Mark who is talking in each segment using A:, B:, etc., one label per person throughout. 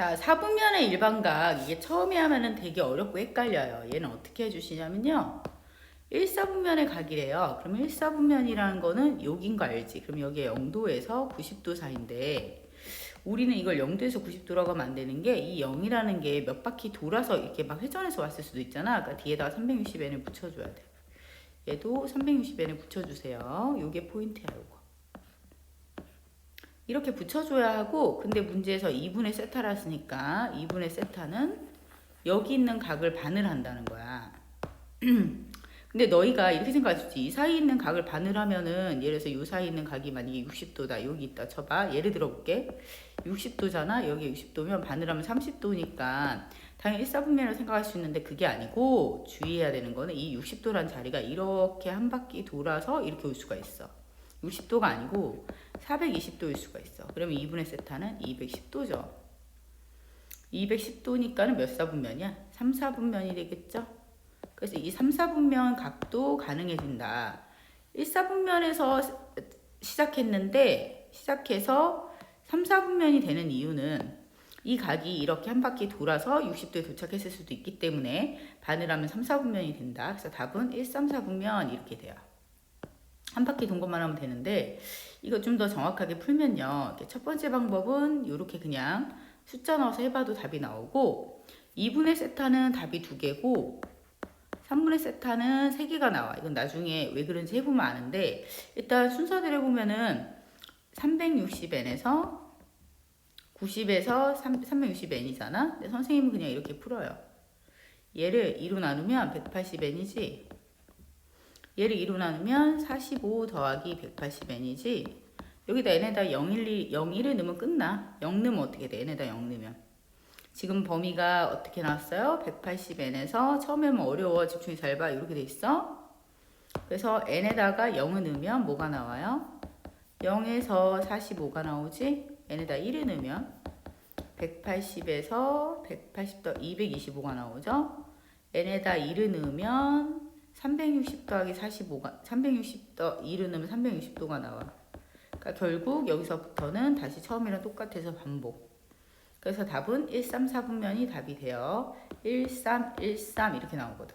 A: 자, 4분면의 일반각 이게 처음에 하면은 되게 어렵고 헷갈려요. 얘는 어떻게 해주시냐면요. 1, 4분면의 각이래요. 그럼 1, 4분면이라는 거는 여긴 거 알지? 그럼 여기에 0도에서 90도 사이인데 우리는 이걸 0도에서 90도라고 하면 안 되는 게 이 0이라는 게 몇 바퀴 돌아서 이렇게 막 회전해서 왔을 수도 있잖아. 그러니까 뒤에다가 360n을 붙여줘야 돼. 얘도 360n을 붙여주세요. 요게 포인트야, 요거. 이렇게 붙여줘야 하고 근데 문제에서 2분의 세타라 쓰니까 2분의 세타는 여기 있는 각을 반을 한다는 거야. 근데 너희가 이렇게 생각할 수 있지. 이 사이에 있는 각을 반을 하면은 예를 들어서 이 사이에 있는 각이 만약에 60도다. 여기 있다 쳐봐. 예를 들어 볼게. 60도잖아. 여기 60도면 반을 하면 30도니까 당연히 1사분면을 생각할 수 있는데 그게 아니고 주의해야 되는 거는 이 60도란 자리가 이렇게 한 바퀴 돌아서 이렇게 올 수가 있어. 60도가 아니고 420도일 수가 있어. 그러면 2분의 세타는 210도죠. 210도니까는 몇 사분면이야? 3, 4분면이 되겠죠? 그래서 이 3, 4분면 각도 가능해진다. 1, 4분면에서 시작했는데 시작해서 3, 4분면이 되는 이유는 이 각이 이렇게 한 바퀴 돌아서 60도에 도착했을 수도 있기 때문에 반을 하면 3, 4분면이 된다. 그래서 답은 1, 3, 4분면 이렇게 돼요. 한 바퀴 돈 것만 하면 되는데 이거 좀 더 정확하게 풀면요. 첫 번째 방법은 이렇게 그냥 숫자 넣어서 해봐도 답이 나오고 2분의 세타는 답이 두 개고 3분의 세타는 세 개가 나와. 이건 나중에 왜 그런지 해보면 아는데 일단 순서대로 해보면은 360n에서 90에서 360n이잖아. 근데 선생님은 그냥 이렇게 풀어요. 얘를 2로 나누면 180n이지. 얘를 2로 나누면 45 더하기 180n이지. 여기다 n에다 0, 1, 2, 0, 1을 넣으면 끝나. 0 넣으면 어떻게 돼? n에다 0 넣으면. 지금 범위가 어떻게 나왔어요? 180n에서 처음에 뭐 어려워. 집중이 잘 봐. 이렇게 돼 있어. 그래서 n에다가 0을 넣으면 뭐가 나와요? 0에서 45가 나오지? n에다 1을 넣으면 180에서 180 더 225가 나오죠? n에다 1을 넣으면 360 더하기 45가 360더 1을 넣으면 360도가 나와. 그러니까 결국 여기서부터는 다시 처음이랑 똑같아서 반복. 그래서 답은 1, 3, 4분면이 답이 돼요. 1, 3, 1, 3 이렇게 나오거든.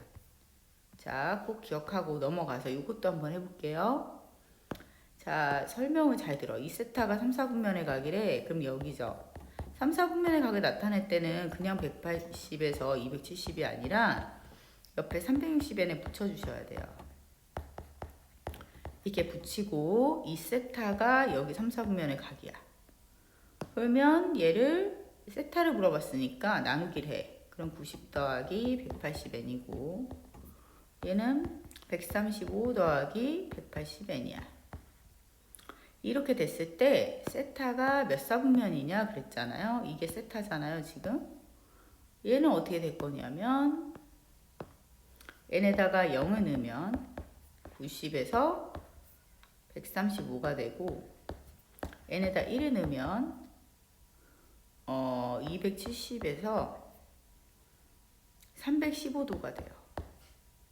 A: 자, 꼭 기억하고 넘어가서 이것도 한번 해볼게요. 자, 설명을 잘 들어. 이 세타가 3, 4분면의 각이래. 그럼 여기죠. 3, 4분면의 각을 나타낼 때는 그냥 180에서 270이 아니라 옆에 360n에 붙여주셔야 돼요. 이렇게 붙이고 이 세타가 여기 3, 4분면의 각이야. 그러면 얘를 세타를 물어봤으니까 나누기를 해. 그럼 90 더하기 180n이고 얘는 135 더하기 180n이야. 이렇게 됐을 때 세타가 몇 사분면이냐 그랬잖아요. 이게 세타잖아요, 지금. 얘는 어떻게 될 거냐면 n에다가 0을 넣으면 90에서 135가 되고 n에다 1을 넣으면 어 270에서 315도가 돼요.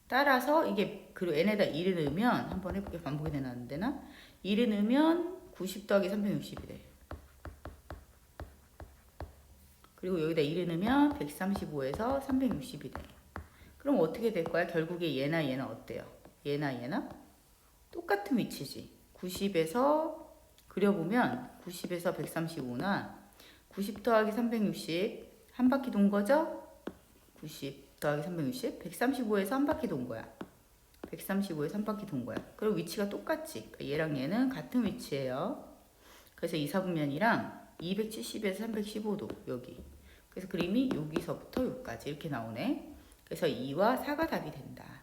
A: 따라서 이게 그리고 n에다 1을 넣으면 한번 해볼게 반복이 되나 안 되나? 1을 넣으면 90 더하기 360이 돼. 그리고 여기다 1을 넣으면 135에서 360이 돼. 그럼 어떻게 될 거야? 결국에 얘나 얘나 어때요? 얘나 얘나 똑같은 위치지. 90에서 그려보면 90에서 135나 90 더하기 360 한 바퀴 돈 거죠? 90 더하기 360 135에서 한 바퀴 돈 거야. 135에서 한 바퀴 돈 거야. 그리고 위치가 똑같지. 그러니까 얘랑 얘는 같은 위치예요. 그래서 이 사분면이랑 270에서 315도 여기. 그래서 그림이 여기서부터 여기까지 이렇게 나오네. 그래서 2와 4가 답이 된다.